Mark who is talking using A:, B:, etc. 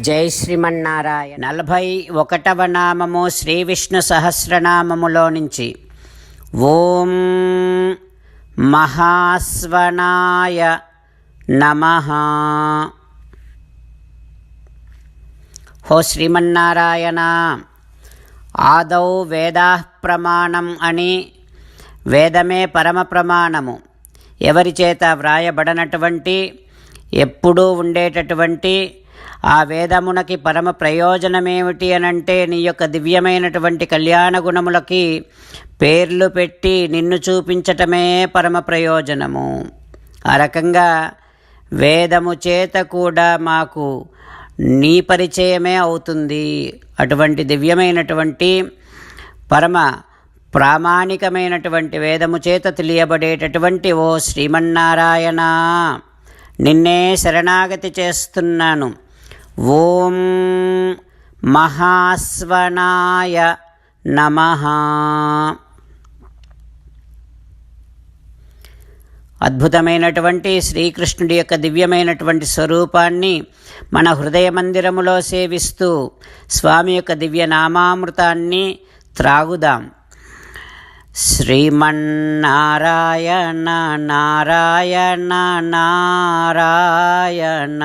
A: జై శ్రీమన్నారాయణ. నలభై ఒకటవ నామము శ్రీ విష్ణు సహస్రనామములో నుంచి. ఓం మహాస్వనాయ నమ. హో శ్రీమన్నారాయణ ఆదౌ వేదా ప్రమాణం అని వేదమే పరమ ప్రమాణము. ఎవరి చేత వ్రాయబడనటువంటి ఎప్పుడూ ఉండేటటువంటి ఆ వేదమునకి పరమ ప్రయోజనమేమిటి అనంటే నీ యొక్క దివ్యమైనటువంటి కళ్యాణ గుణములకి పేర్లు పెట్టి నిన్ను చూపించటమే పరమ ప్రయోజనము. ఆ రకంగా వేదము చేత కూడా మాకు నీ పరిచయమే అవుతుంది. అటువంటి దివ్యమైనటువంటి పరమ ప్రామాణికమైనటువంటి వేదము చేత తెలియబడేటటువంటి ఓ శ్రీమన్నారాయణ నిన్నే శరణాగతి చేస్తున్నాను. ఓం మహాస్వనాయ నమ. అద్భుతమైనటువంటి శ్రీకృష్ణుడి యొక్క దివ్యమైనటువంటి స్వరూపాన్ని మన హృదయ మందిరములో సేవిస్తూ స్వామి యొక్క దివ్య నామామృతాన్ని త్రాగుదాం. శ్రీమన్నారాయణ నారాయణ నారాయణ.